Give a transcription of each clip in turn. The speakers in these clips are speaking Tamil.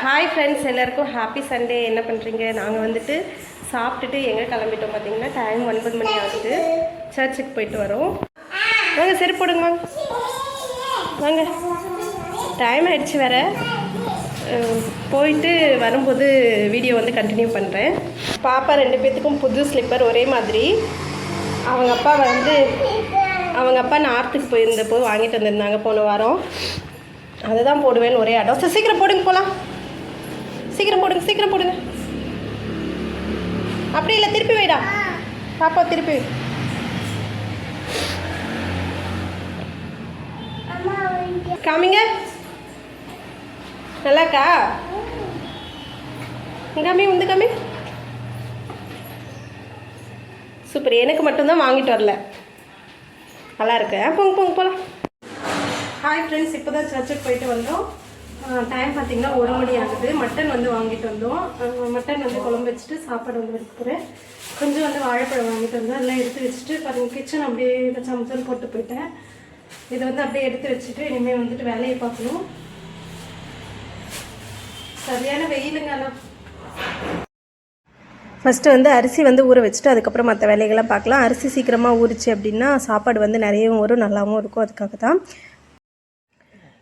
ஹாய் ஃப்ரெண்ட்ஸ் எல்லாருக்கும் ஹாப்பி சண்டே என்ன பண்ணுறீங்க நாங்கள் வந்துட்டு சாப்பிட்டுட்டு எங்கே கிளம்பிட்டோம் பார்த்தீங்கன்னா டைம் ஒன்பது மணி ஆகுது. சர்ச்சுக்கு போயிட்டு வரோம். வாங்க சரி போடுங்க வாங்க. வாங்க டைம் ஆயிடுச்சு வேற. போயிட்டு வரும்போது வீடியோ வந்து கண்டினியூ பண்ணுறேன் பாப்பா ரெண்டு பேர்த்துக்கும் புது ஸ்லிப்பர் ஒரே மாதிரி. அவங்க அப்பா வந்து அவங்க அப்பா நார்த்துக்கு போயிருந்தப்போ வாங்கிட்டு வந்திருந்தாங்க போன வாரம். அதை தான் போடுவேன்னு ஒரே அடம். சரி சீக்கிரம் போடுங்க போகலாம் சீக்கிரம் போடுங்க சீக்கிரம் போடுங்க. அப்படி இல்லை திருப்பி வைடா. பாப்பா திருப்பி. காமிங்க. நல்லாக்கா காமி வந்து காமி. சூப்பர் எனக்கு மட்டும்தான் வாங்கிட்டு வரல. நல்லா இருக்கு போங்க போங்க போகலாம் ஹாய் ஃப்ரெண்ட்ஸ் இப்போ தான் சர்ச்சுக்கு போயிட்டு வந்தோம். டைம் பார்த்தீங்கன்னா ஒரு மணி ஆகுது. மட்டன் வந்து வாங்கிட்டு வந்தோம். மட்டன் வந்து குழம்பு வச்சுட்டு சாப்பாடு வந்து வைக்க போகிறேன் கொஞ்சம் வந்து வாழைப்பழம் வாங்கிட்டு வந்தோம் எல்லாம் எடுத்து வச்சுட்டு பாருங்கள் கிச்சன் அப்படியே சமைச்சல் போட்டு போயிட்டேன். இதை வந்து அப்படியே எடுத்து வச்சுட்டு இனிமேல் வந்துட்டு வேலையை பார்க்கணும். சரியான வெயிலுங்க ஆனால் ஃபஸ்ட்டு வந்து அரிசி வந்து ஊற வச்சுட்டு அதுக்கப்புறம் மற்ற வேலைகள்லாம் பார்க்கலாம். அரிசி சீக்கிரமாக ஊறிச்சு அப்படின்னா சாப்பாடு வந்து நிறையவும் வரும் நல்லாவும் இருக்கும். அதுக்காக தான்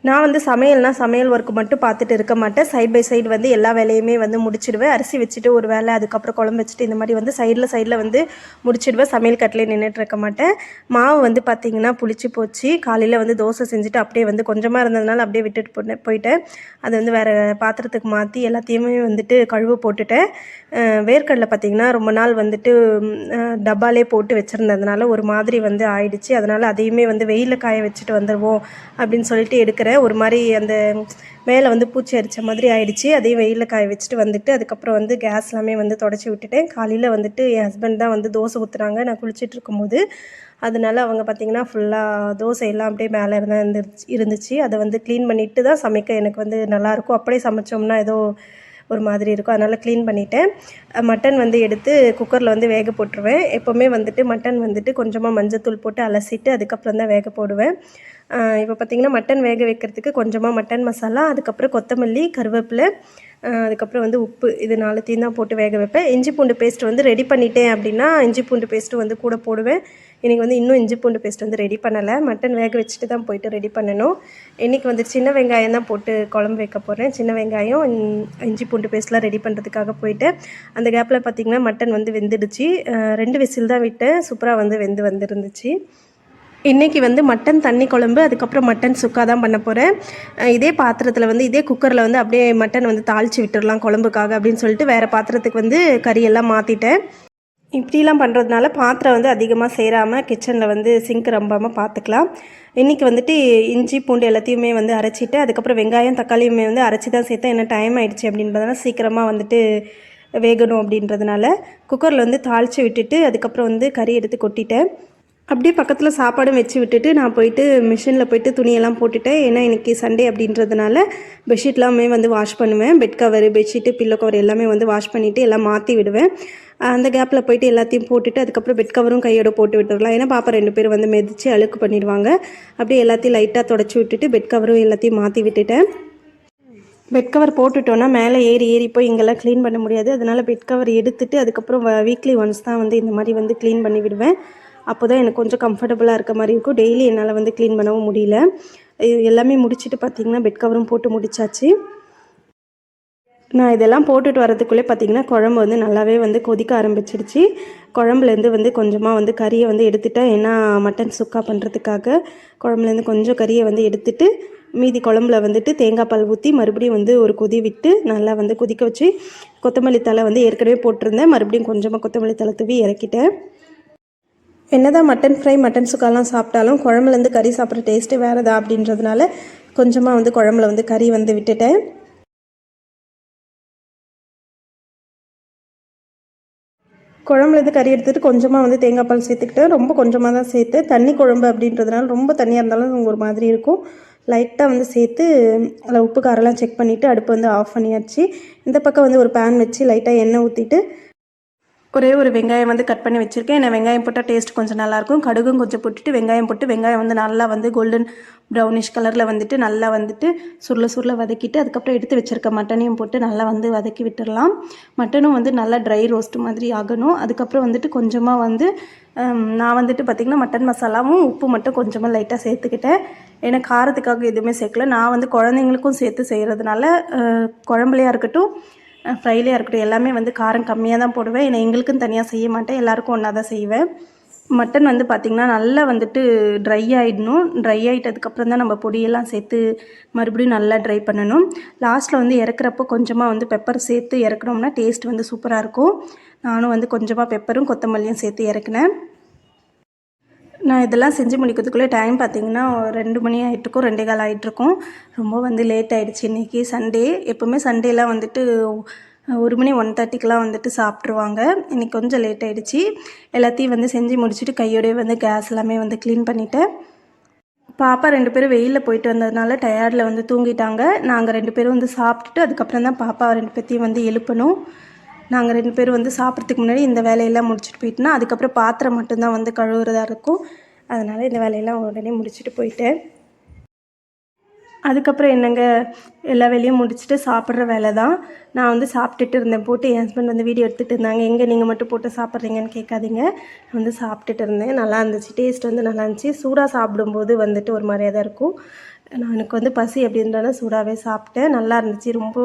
நான் வந்து சமையல்னால் சமையல் ஒர்க் மட்டும் பார்த்துட்டு இருக்க மாட்டேன். சைட் பை சைடு வந்து எல்லா வேலையுமே வந்து முடிச்சிடுவேன். அரிசி வச்சுட்டு ஒரு வேலை அதுக்கப்புறம் குழம்பு வச்சுட்டு இந்த மாதிரி வந்து சைடில் சைடில் வந்து முடிச்சிடுவேன். சமையல் கட்டிலே நின்றுட்டு இருக்க மாட்டேன். மாவு வந்து பார்த்திங்கன்னா புளிச்சு போச்சு. காலையில் வந்து தோசை செஞ்சுட்டு அப்படியே வந்து கொஞ்சமாக இருந்ததுனால அப்படியே விட்டுட்டு போனேன் போயிட்டேன். அது வந்து வேறு பாத்திரத்துக்கு மாற்றி எல்லாத்தையுமே வந்துட்டு கழுவு போட்டுட்டேன். வேர்க்கடலை பார்த்திங்கன்னா ரொம்ப நாள் வந்துட்டு டப்பாலே போட்டு வச்சுருந்ததுனால ஒரு மாதிரி வந்து ஆயிடுச்சு. அதனால் அதையுமே வந்து வெயிலில் காய வச்சுட்டு வந்துடுவோம் அப்படின்னு சொல்லிட்டு எடுக்கிறேன். ஒரு மாதிரி அந்த மேலே வந்து பூச்சி அரிச்ச மாதிரி ஆயிடுச்சு. அதையும் வெயிலில் காய வச்சுட்டு வந்துட்டு அதுக்கப்புறம் வந்து கேஸ் எல்லாமே வந்து தொடச்சி விட்டுட்டேன். காலையில் வந்துட்டு என் ஹஸ்பண்ட் தான் வந்து தோசை ஊற்றுறாங்க நான் குளிச்சுட்டு இருக்கும்போது அதனால அவங்க பார்த்திங்கன்னா ஃபுல்லாக தோசை எல்லாம் அப்படியே மேலே இருந்தால் இருந்துச்சு இருந்துச்சு அதை வந்து க்ளீன் பண்ணிட்டு தான் சமைக்க எனக்கு வந்து நல்லாயிருக்கும் அப்படியே சமைச்சோம்னா ஏதோ ஒரு மாதிரி இருக்கும். அதனால் க்ளீன் பண்ணிவிட்டேன் மட்டன் வந்து எடுத்து குக்கரில் வந்து வேக போட்டுருவேன். எப்போவுமே வந்துட்டு மட்டன் வந்துட்டு கொஞ்சமாக மஞ்சத்தூள் போட்டு அலசிட்டு அதுக்கப்புறம் தான் வேக போடுவேன். இப்போ பார்த்திங்கன்னா மட்டன் வேக வைக்கிறதுக்கு கொஞ்சமாக மட்டன் மசாலா அதுக்கப்புறம் கொத்தமல்லி கருவேப்பிலை அதுக்கப்புறம் வந்து உப்பு இது நாலுத்தையும் தான் போட்டு வேக வைப்பேன். இஞ்சி பூண்டு பேஸ்ட் வந்து ரெடி பண்ணிட்டேன் அப்படின்னா இஞ்சி பூண்டு பேஸ்ட்டு வந்து கூட போடுவேன். இன்றைக்கி வந்து இன்னும் இஞ்சி பூண்டு பேஸ்ட் வந்து ரெடி பண்ணலை. மட்டன் வேக வச்சுட்டு தான் போயிட்டு ரெடி பண்ணணும். இன்றைக்கி வந்து சின்ன வெங்காயம் தான் போட்டு குழம்பு வைக்க போகிறேன் சின்ன வெங்காயம் இஞ்சி பூண்டு பேஸ்ட்லாம் ரெடி பண்ணுறதுக்காக போயிட்டு அந்த கேப்பில் பார்த்திங்கன்னா மட்டன் வந்து வெந்துடுச்சு. ரெண்டு விசில் தான் விட்டேன். சூப்பராக வந்து வெந்து வந்துருந்துச்சு. இன்றைக்கி வந்து மட்டன் தண்ணி குழம்பு அதுக்கப்புறம் மட்டன் சுக்கா தான் பண்ண போகிறேன் இதே பாத்திரத்தில் வந்து இதே குக்கரில் வந்து அப்படியே மட்டன் வந்து தாளித்து விட்டுடலாம் குழம்புக்காக அப்படின்னு சொல்லிட்டு வேறு பாத்திரத்துக்கு வந்து கறியெல்லாம் மாற்றிட்டேன் இப்படிலாம் பண்ணுறதுனால பாத்திரம் வந்து அதிகமாக சேராமல் கிச்சனில் வந்து சிங்க் ரொம்பாமல் பார்த்துக்கலாம் இன்றைக்கி வந்துட்டு இஞ்சி பூண்டு எல்லாத்தையுமே வந்து அரைச்சிட்டு அதுக்கப்புறம் வெங்காயம் தக்காளியுமே வந்து அரைச்சி தான் சேர்த்தேன். என்ன டைம் ஆகிடுச்சு அப்படின்றதுனால சீக்கிரமாக வந்துட்டு வேகணும் அப்படின்றதுனால குக்கரில் வந்து தாளித்து விட்டுட்டு அதுக்கப்புறம் வந்து கறி எடுத்து கொட்டிட்டேன். அப்படியே பக்கத்தில் சாப்பாடும் வச்சு விட்டுட்டு நான் போயிட்டு மிஷினில் போயிட்டு துணியெல்லாம் போட்டுட்டேன். ஏன்னா இன்றைக்கி சண்டே அப்படின்றதுனால பெட்ஷீட்லாமே வந்து வாஷ் பண்ணுவேன். Bed cover bedsheet pillow cover எல்லாமே வந்து வாஷ் பண்ணிவிட்டு எல்லாம் மாற்றி விடுவேன். அந்த கேப்பில் போயிட்டு எல்லாத்தையும் போட்டுட்டு அதுக்கப்புறம் பெட் கவரும் கையோட போட்டு விட்டுடலாம் ஏன்னா பாப்பா ரெண்டு பேரும் வந்து மெதிச்சு அழுக்கு பண்ணிடுவாங்க. அப்படியே எல்லாத்தையும் லைட்டாக தொடச்சி விட்டுட்டு பெட் கவரும் எல்லாத்தையும் மாற்றி விட்டுட்டேன். பெட் கவர் போட்டுட்டோன்னா மேலே ஏறி ஏறி போய் இங்கெல்லாம் க்ளீன் பண்ண முடியாது. அதனால் பெட் கவர் எடுத்துட்டு அதுக்கப்புறம் வீக்லி ஒன்ஸ் தான் வந்து இந்த மாதிரி வந்து க்ளீன் பண்ணி விடுவேன். அப்போ தான் எனக்கு கொஞ்சம் கம்ஃபர்டபுளாக இருக்க மாதிரி இருக்கும். டெய்லி என்னால் வந்து க்ளீன் பண்ணவும் முடியல. இது எல்லாமே முடிச்சுட்டு பார்த்திங்கன்னா பெட் கவரும் போட்டு முடிச்சாச்சு. நான் இதெல்லாம் போட்டுட்டு வரதுக்குள்ளே பார்த்தீங்கன்னா குழம்பு வந்து நல்லாவே வந்து கொதிக்க ஆரம்பிச்சிடுச்சு. குழம்புலேருந்து வந்து கொஞ்சமாக வந்து கறியை வந்து எடுத்துட்டேன் ஏன்னா மட்டன் சுக்கா பண்ணுறதுக்காக குழம்புலேருந்து கொஞ்சம் கறியை வந்து எடுத்துட்டு மீதி குழம்புல வந்துட்டு தேங்காய் பால் ஊற்றி மறுபடியும் வந்து ஒரு கொதி விட்டு நல்லா வந்து கொதிக்க வச்சு கொத்தமல்லி தழை வந்து ஏற்கனவே போட்டிருந்தேன். மறுபடியும் கொஞ்சமாக கொத்தமல்லி தழை தூவி இறக்கிட்டேன். என்னதான் மட்டன் ஃப்ரை மட்டன் சுக்காலாம் சாப்பிட்டாலும் குழம்புலேருந்து கறி சாப்பிட்ற டேஸ்ட்டு வேறுதா அப்படின்றதுனால கொஞ்சமாக வந்து குழம்புல வந்து கறி வந்து விட்டுட்டேன். குழம்புலேருந்து கறி எடுத்துகிட்டு கொஞ்சமாக வந்து தேங்காய் பால் சேர்த்துக்கிட்டேன் ரொம்ப கொஞ்சமாக தான் சேர்த்து தண்ணி குழம்பு அப்படின்றதுனால ரொம்ப தண்ணியாக இருந்தாலும் ஒரு மாதிரி இருக்கும். லைட்டாக வந்து சேர்த்து அதில் உப்பு காரெல்லாம் செக் பண்ணிவிட்டு அடுப்பு வந்து ஆஃப் பண்ணியாச்சு. இந்த பக்கம் வந்து ஒரு பேன் வச்சு லைட்டாக எண்ணெய் ஊற்றிட்டு ஒரே ஒரு வெங்காயம் வந்து கட் பண்ணி வச்சுருக்கேன். ஏன்னா வெங்காயம் போட்டால் டேஸ்ட் கொஞ்சம் நல்லாயிருக்கும். கடுகும் கொஞ்சம் போட்டுட்டு வெங்காயம் போட்டு வெங்காயம் வந்து நல்லா வந்து கோல்டன் ப்ரௌனிஷ் கலரில் வந்துட்டு நல்லா வந்துட்டு சுருள சுருள வதக்கிட்டு அதுக்கப்புறம் எடுத்து வச்சுருக்க மட்டனையும் போட்டு நல்லா வந்து வதக்கி விட்டுடலாம் மட்டனும் வந்து நல்லா ட்ரை ரோஸ்ட் மாதிரி ஆகணும். அதுக்கப்புறம் வந்துட்டு கொஞ்சமாக வந்து நான் வந்துட்டு பார்த்திங்கன்னா மட்டன் மசாலாவும் உப்பு மட்டும் கொஞ்சமாக லைட்டாக சேர்த்துக்கிட்டேன். ஏன்னா காரத்துக்காக எதுவுமே சேர்க்கல. நான் வந்து குழந்தைங்களுக்கும் சேர்த்து செய்கிறதுனால குழம்புலையாக இருக்கட்டும் ஃப்ரைலையாக இருக்கட்டும் எல்லாமே வந்து காரம் கம்மியாக தான் போடுவேன். ஏன்னா எங்களுக்கும் தனியாக செய்ய மாட்டேன். எல்லாருக்கும் ஒன்றா தான் செய்வேன். மட்டன் வந்து பார்த்திங்கன்னா நல்லா வந்துட்டு ட்ரை ஆகிடணும் ட்ரை ஆகிட்டதுக்கப்புறம் தான் நம்ம பொடியெல்லாம் சேர்த்து மறுபடியும் நல்லா ட்ரை பண்ணணும். லாஸ்ட்டில் வந்து இறக்குறப்போ கொஞ்சமாக வந்து பெப்பர் சேர்த்து இறக்குனோம்னா டேஸ்ட் வந்து சூப்பராக இருக்கும். நானும் வந்து கொஞ்சமாக பெப்பரும் கொத்தமல்லியும் சேர்த்து இறக்குனேன். நான் இதெல்லாம் செஞ்சு முடிக்கிறதுக்குள்ளே டைம் பார்த்தீங்கன்னா ரெண்டு மணி ஆகிட்டுருக்கும் ரெண்டே கால் ஆகிட்டுருக்கும் ரொம்ப வந்து லேட் ஆகிடுச்சு இன்றைக்கி சண்டே எப்போவுமே சண்டேலாம் வந்துட்டு ஒரு மணி ஒன் தேர்ட்டிக்கெலாம் வந்துட்டு சாப்பிட்ருவாங்க இன்றைக்கி கொஞ்சம் லேட் ஆகிடுச்சு எல்லாத்தையும் வந்து செஞ்சு முடிச்சுட்டு கையோடய வந்து கேஸ் எல்லாமே வந்து க்ளீன் பண்ணிவிட்டேன் பாப்பா ரெண்டு பேரும் வெயிலில் போயிட்டு வந்ததுனால டயர்டில் வந்து தூங்கிட்டாங்க. நாங்கள் ரெண்டு பேரும் வந்து சாப்பிட்டுட்டு அதுக்கப்புறம் தான் பாப்பா ரெண்டு பேர்த்தையும் வந்து எழுப்பணும். நாங்கள் ரெண்டு பேரும் வந்து சாப்பிட்றதுக்கு முன்னாடி இந்த வேலையெல்லாம் முடிச்சுட்டு போயிட்டோன்னா அதுக்கப்புறம் பாத்திரம் மட்டும்தான் வந்து கழுவுறதா இருக்கும். அதனால் இந்த வேலையெல்லாம் உடனே முடிச்சுட்டு போயிட்டேன். அதுக்கப்புறம் என்னங்க எல்லா வேலையும் முடிச்சுட்டு சாப்பிட்ற வேலை தான் நான் வந்து சாப்பிட்டுட்டு இருந்தேன் போட்டு என் ஹஸ்பண்ட் வந்து வீடியோ எடுத்துகிட்டு இருந்தாங்க. எங்கே நீங்கள் மட்டும் போட்டு சாப்பிட்றீங்கன்னு கேட்காதீங்க. நான் வந்து சாப்பிட்டுட்டு இருந்தேன். நல்லா இருந்துச்சு. டேஸ்ட் வந்து நல்லா இருந்துச்சு. சூடாக சாப்பிடும்போது வந்துட்டு ஒரு மாதிரியாக தான் இருக்கும். நான் எனக்கு வந்து பசி அப்படின்றனால சூடாகவே சாப்பிட்டேன். நல்லா இருந்துச்சு. ரொம்ப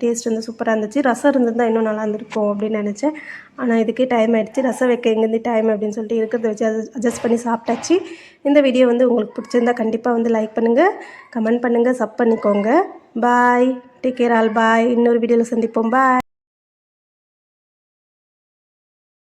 டேஸ்ட் வந்து சூப்பராக இருந்துச்சு. ரசம் இருந்திருந்தால் இன்னும் நல்லா இருந்திருக்கும் அப்படின்னு நினச்சேன். ஆனால் இதுக்கே டைம் ஆகிடுச்சு ரசம் வைக்க எங்கேருந்து டைம் அப்படின்னு சொல்லிட்டு இருக்கிறத வச்சு அட்ஜஸ்ட் பண்ணி சாப்பிட்டாச்சு. இந்த வீடியோ வந்து உங்களுக்கு பிடிச்சிருந்தா கண்டிப்பாக வந்து லைக் பண்ணுங்கள் கமெண்ட் பண்ணுங்கள் சப் பண்ணிக்கோங்க. Bye take care all. Bye இன்னொரு வீடியோவில் சந்திப்போம். பாய்